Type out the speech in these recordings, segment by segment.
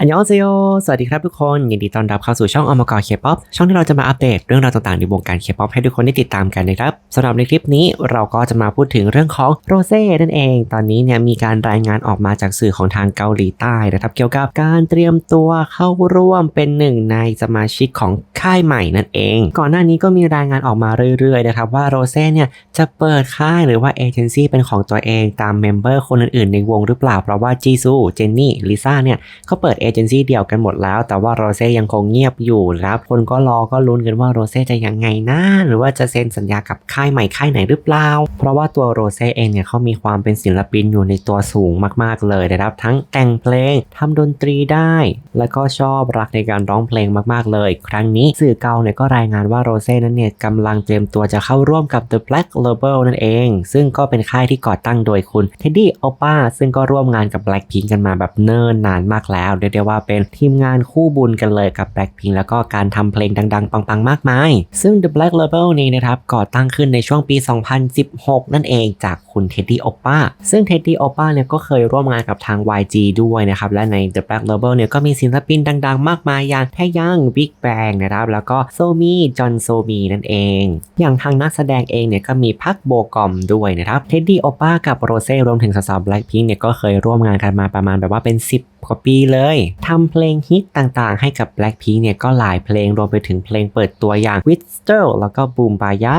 อันยองเซโยสวัสดีครับทุกคน ยินดีต้อนรับเข้าสู่ช่องอมกรเคป๊อปช่องที่เราจะมาอัปเดตเรื่องราวต่างๆในวงการเคป๊อปให้ทุกคนได้ติดตามกันนะครับสำหรับในคลิปนี้เราก็จะมาพูดถึงเรื่องของโรเซ่นั่นเอง ตอนนี้เนี่ยมีการรายงานออกมาจากสื่อของทางเกาหลีใต้นะครับเกี่ยวกับการเตรียมตัวเข้าร่วมเป็นหนึ่งในสมาชิกของค่ายใหม่นั่นเอง ก่อนหน้านี้ก็มีรายงานออกมาเรื่อยๆนะครับว่าโรเซ่เนี่ยจะเปิดค่ายหรือว่าเอเจนซี่เป็นของตัวเองตามเมมเบอร์คนอื่นๆในวงหรือเปล่าเพราะว่าจีซูเจนนี่ลิซ่าเนี่ยเขาเปิดเอเจนซี่เดียวกันหมดแล้ว แต่ว่าโรเซ่ยังคงเงียบอยู่นะครับคนก็รอก็ลุ้นกันว่าโรเซ่จะยังไงนะหรือว่าจะเซ็นสัญญากับค่ายใหม่ค่ายไหนหรือเปล่า เพราะว่าตัวโรเซ่เองเนี่ยเขามีความเป็นศิลปินอยู่ในตัวสูงมากๆเลยนะครับ ทั้งแต่งเพลงทำดนตรีได้ แล้วก็ชอบรักในการร้องเพลงมากๆเลย ครั้งนี้สื่อเกาเนี่ยก็รายงานว่าโรเซ่นั้นเนี่ยกำลังเตรียมตัวจะเข้าร่วมกับ The Black Label นั่นเอง ซึ่งก็เป็นค่ายที่ก่อตั้งโดยคุณเท็ดดี้โอป้าซึ่งก็ร่วมงานกับ Blackpink กันมาแบบเนิ่นนานมากแล้วเรียกได้ว่าเป็นทีมงานคู่บุญกันเลยกับ Blackpink แล้วก็การทำเพลงดังๆ ปังๆ มากมาย ซึ่ง The Black Label นี้นะครับก่อตั้งขึ้นในช่วงปี 2016 นั่นเองจากคุณเท็ดดี้โอป้าซึ่งเท็ดดี้โอป้าเนี่ยก็เคยร่วมงานกับทาง YG ด้วยนะครับและใน The Black Label เนี่ยก็มีศิลปินดังๆ มากมายอย่างแทยัง Big Bang นะครับแล้วก็โซมีจอห์นโซมีนั่นเอง อย่างทางนักแสดงเองเนี่ยก็มีพักโบกอมด้วยนะครับเท็ดดี้โอป้ากับโรเซ่รวมถึงสาวๆ Blackpink เนี่ยก็เคยร่วมงานกันมาประมาณแบบว่าเป็น 10กว่าปีเลยทำเพลงฮิตต่างๆ ให้กับ Blackpink เนี่ยก็หลายเพลงรวมไปถึงเพลงเปิดตัวอย่าง w i t s t e r แล้วก็ Boom b a y a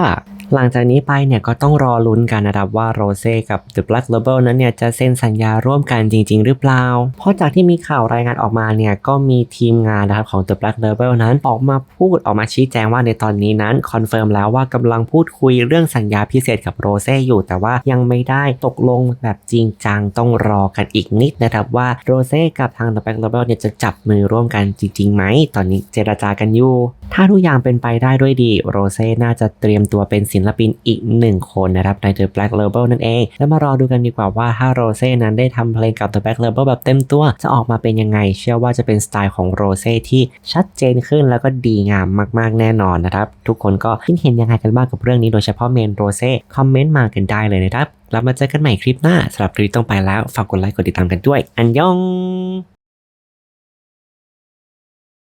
หลังจากนี้ไปเนี่ยก็ต้องรอลุ้นกันนะครับว่าโรเซ่กับ The Black Label นั้นเนี่ยจะเซ็นสัญญาร่วมกันจริง ๆ หรือเปล่า เพราะจากที่มีข่าวรายงานออกมาเนี่ยก็มีทีมงานนะครับของ The Black Label นั้นออกมาพูดออกมาชี้แจงว่าในตอนนี้นั้นคอนเฟิร์มแล้วว่ากำลังพูดคุยเรื่องสัญญาพิเศษกับโรเซ่อยู่ แต่ว่ายังไม่ได้ตกลงแบบจริงจังต้องรอกันอีกนิดนะครับว่าโรเซ่กับทาง The Black Label เนี่ยจะจับมือร่วมกันจริงๆไหมตอนนี้เจรจากันอยู่ ถ้าทุกอย่างเป็นไปได้ด้วยดี โรเซ่น่าจะเตรียมตัวเป็นศิลปินอีกหนึ่งคนนะครับใน The Black Label นั่นเอง แล้วมารอดูกันดีกว่าว่าถ้าโรเซ่นั้นได้ทำเพลงกับ The Black Label แบบเต็มตัว จะออกมาเป็นยังไง เชื่อว่าจะเป็นสไตล์ของโรเซ่ที่ชัดเจนขึ้นแล้วก็ดีงามมากๆแน่นอนนะครับ ทุกคนก็คิดเห็นยังไงกันบ้างกับเรื่องนี้โดยเฉพาะเมนโรเซ่คอมเมนต์มากันได้เลยนะครับแล้วมาเจอกันใหม่คลิปหน้าสำหรับคลิปต้องไปแล้วฝากกดไลค์กดติดตามกันด้วย อันยอง